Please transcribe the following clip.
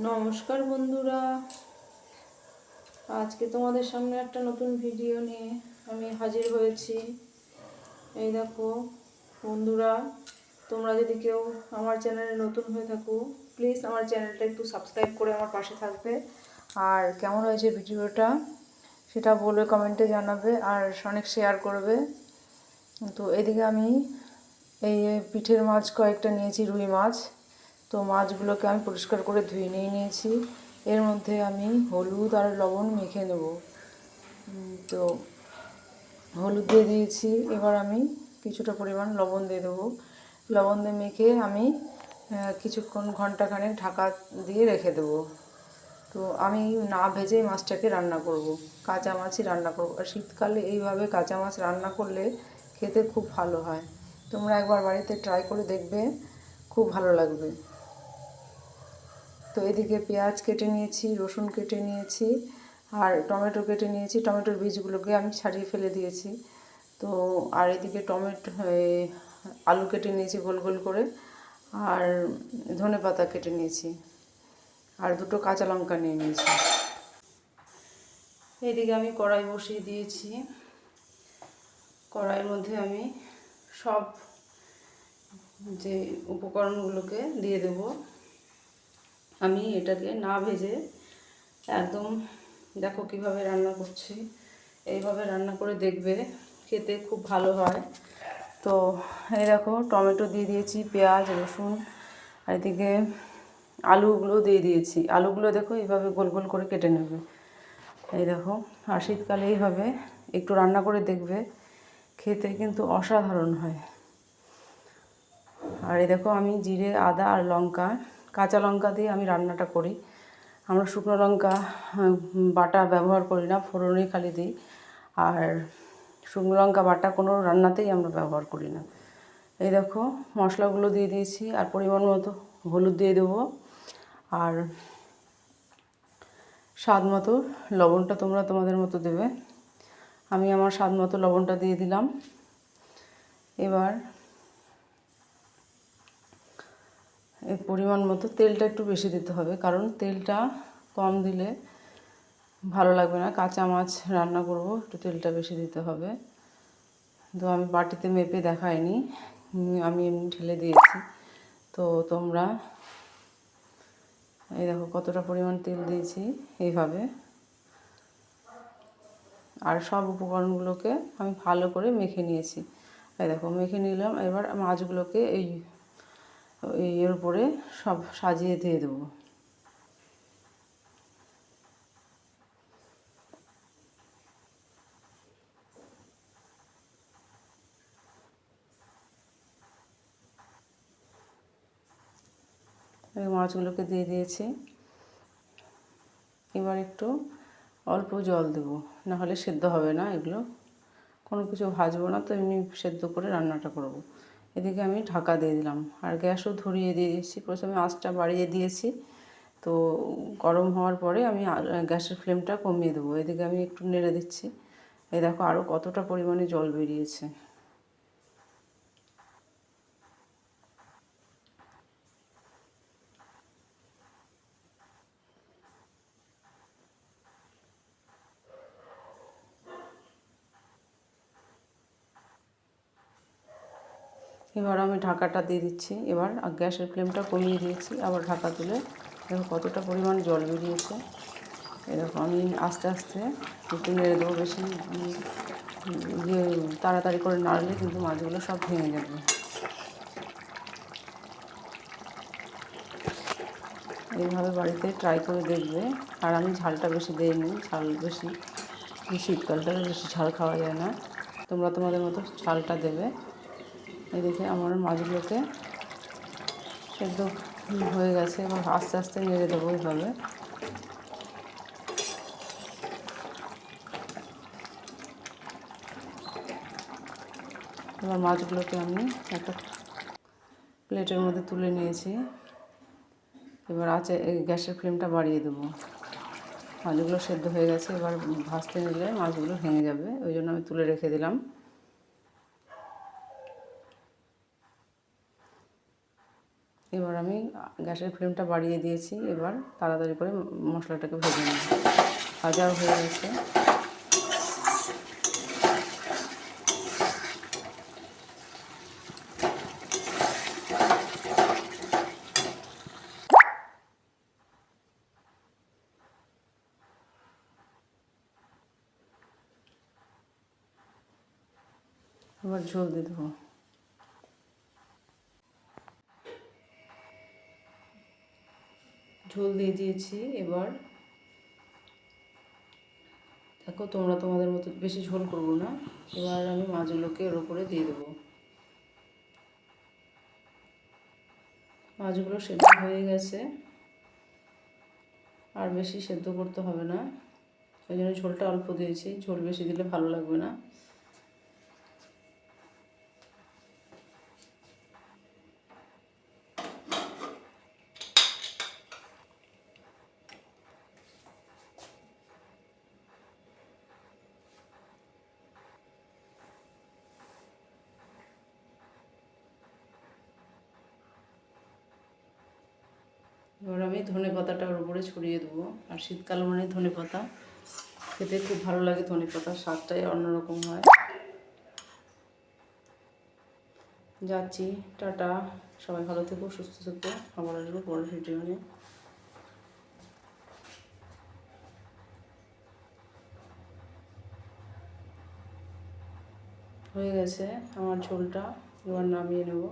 নমস্কার বন্ধুরা। আজকে তোমাদের সামনে একটা নতুন ভিডিও নিয়ে আমি হাজির হয়েছি। এই দেখো, বন্ধুরা, তোমরা যদি কেউ আমার চ্যানেলে নতুন হয়ে থাকো প্লিজ আমার চ্যানেলটা একটু সাবস্ক্রাইব করে আমার পাশে থাকবে। আর কেমন হয়েছে ভিডিওটা সেটা বলবে কমেন্টে জানাবে আর অনেক শেয়ার করবে। তো এদিকে আমি এই পিঠের মাছ কয়েকটা নিয়েছি, রুই মাছ। তো মাছগুলোকে আমি পরিষ্কার করে ধুয়ে নিয়ে নিয়েছি। এর মধ্যে আমি হলুদ আর লবণ মেখে নেব। তো হলুদ দিয়ে দিয়েছি। এবার আমি কিছুটা পরিমাণ লবণ দিয়ে দেবো। লবণ দিয়ে মেখে আমি কিছুক্ষণ ঘন্টাখানেক ঢাকা দিয়ে রেখে দেবো। তো আমি না ভেজেই মাছটাকে রান্না করব। কাঁচা মাছই রান্না করব। আর শীতকালে এইভাবে কাঁচা মাছ রান্না করলে খেতে খুব ভালো হয়। তোমরা একবার বাড়িতে ট্রাই করে দেখবে, খুব ভালো লাগবে। তো এদিকে পেঁয়াজ কেটে নিয়েছি, রসুন কেটে নিয়েছি আর টমেটো কেটে নিয়েছি। টমেটোর বীজগুলোকে আমি ছাড়িয়ে ফেলে দিয়েছি। তো আর এদিকে টমেটো আলু কেটে নিয়েছি গোল গোল করে আর ধনে পাতা কেটে নিয়েছি আর দুটো কাঁচা লঙ্কা নিয়ে নিয়েছি। এদিকে আমি কড়াই বসিয়ে দিয়েছি। কড়াইয়ের মধ্যে আমি সব যে উপকরণগুলোকে দিয়ে দেব। আমি এটাকে না ভেজে একদম দেখো কীভাবে রান্না করছি। এইভাবে রান্না করে দেখবে, খেতে খুব ভালো হয়। তো এই দেখো, টমেটো দিয়ে দিয়েছি, পেঁয়াজ, রসুন, আর এদিকে আলুগুলো দিয়ে দিয়েছি। আলুগুলো দেখো এইভাবে গোল গোল করে কেটে নেবে। এই দেখো, আর শীতকালে এইভাবে একটু রান্না করে দেখবে, খেতে কিন্তু অসাধারণ হয়। আর এই দেখো, আমি জিরে, আদা আর লঙ্কা কাঁচা লঙ্কা দিয়ে আমি রান্নাটা করি। আমরা শুকনো লঙ্কা বাটা ব্যবহার করি না, ফোড়নে খালি দিই। আর শুকনো লঙ্কা, বাটা কোনো রান্নাতেই আমরা ব্যবহার করি না। এই দেখো, মশলাগুলো দিয়ে দিয়েছি, আর পরিমাণ মতো হলুদ দিয়ে দেবো। আর স্বাদ মতো লবণটা তোমরা তোমাদের মতো দেবে। আমি আমার স্বাদ মতো লবণটা দিয়ে দিলাম। এবার এই পরিমাণ মতো তেলটা একটু বেশি দিতে হবে, কারণ তেলটা কম দিলে ভালো লাগবে না। কাঁচা মাছ রান্না করব, একটু তেলটা বেশি দিতে হবে। তো আমি বাটিতে মেপে দেখাইনি, আমি এমনি ঢেলে দিয়েছি। তো তোমরা, এই দেখো কতটা পরিমাণ তেল দিয়েছি এইভাবে। আর সব উপকরণগুলোকে আমি ভালো করে মেখে নিয়েছি। এই দেখো, মেখে নিলাম, এবার মাছগুলোকে এই এর উপরে সব সাজিয়ে দিয়ে দেবো। এই মাছগুলোকে দিয়ে দিয়েছি। এবার একটু অল্প জল দেবো না হলে সেদ্ধ হবে না এগুলো। কোনো কিছু ভাজবো না, তো এমনি সেদ্ধ করে রান্নাটা করব। এদিকে আমি ঢাকা দিয়ে দিলাম। আর গ্যাসও ধরিয়ে দিয়ে দিয়েছি। প্রথমে আঁচটা বাড়িয়ে দিয়েছি। তো গরম হওয়ার পরে আমি গ্যাসের ফ্লেমটা কমিয়ে দেবো। এদিকে আমি একটু নেড়ে দিচ্ছি। এই দেখো আরও কতটা পরিমাণে জল বেরিয়েছে। এবার আমি ঢাকাটা দিয়ে দিচ্ছি। এবার গ্যাসের ফ্লেমটা কমিয়ে দিয়েছি। আবার ঢাকা তুলে দেখো কতটা পরিমাণ জল বেরিয়েছে। এরকম আমি আস্তে আস্তে একটু নেড়ে দেবো বেশি ইয়ে তাড়াতাড়ি করে নাড়লে কিন্তু মাছগুলো সব ভেঙে যাবে। এইভাবে বাড়িতে ট্রাই করে দেখবে। আর আমি ঝালটা বেশি দিইনি, ঝাল বেশি, শীতকালটা বেশি ঝাল খাওয়া যায় না। তোমরা তোমাদের মতো ঝালটা দেবে। এদিকে আমার মাছগুলোকে সেদ্ধ হয়ে গেছে, এবার আস্তে আস্তে নেড়ে দেবো এইভাবে। এবার মাছগুলোকে আমি একটা প্লেটের মধ্যে তুলে নিয়েছি। এবার আছে, এই গ্যাসের ফ্লেমটা বাড়িয়ে দেবো। মাছগুলো সেদ্ধ হয়ে গেছে, এবার ভাজতে নিলে মাছগুলো ভেঙে যাবে, ওই জন্য আমি তুলে রেখে দিলাম। এবার আমি গ্যাসের ফ্লেমটা বাড়িয়ে দিয়েছি, এবার তাড়াতাড়ি করে মশলাটাকে ভেজে নিই ভাজাও হয়ে গেছে। এবার ঝোল দিয়ে দেবো। ঝোল দিয়ে দিয়েছি এবার। দেখো তোমরা তোমাদের মতো বেশি ঝোল করব না। এবার আমি মাছগুলোকে ওর উপরে দিয়ে দেবো। মাছগুলো সেদ্ধ হয়ে গেছে। আর বেশি সেদ্ধ করতে হবে না। ওই জন্য ঝোলটা অল্প দিয়েছি। ঝোল বেশি দিলে ভালো লাগবে না। এবার আমি ধনে পাতাটা ওর উপরে ছড়িয়ে দেবো। আর শীতকাল মানে ধনে পাতা। খেতে খুব ভালো লাগে ধনে পাতার স্বাদটাই অন্যরকম হয়। যাচ্ছি, টাটা। সবাই ভালো থেকো, সুস্থ থেকো। আবার আসব পরের ভিডিও নিয়ে হয়ে গেছে আমার ঝোলটা, এবার নামিয়ে নেব।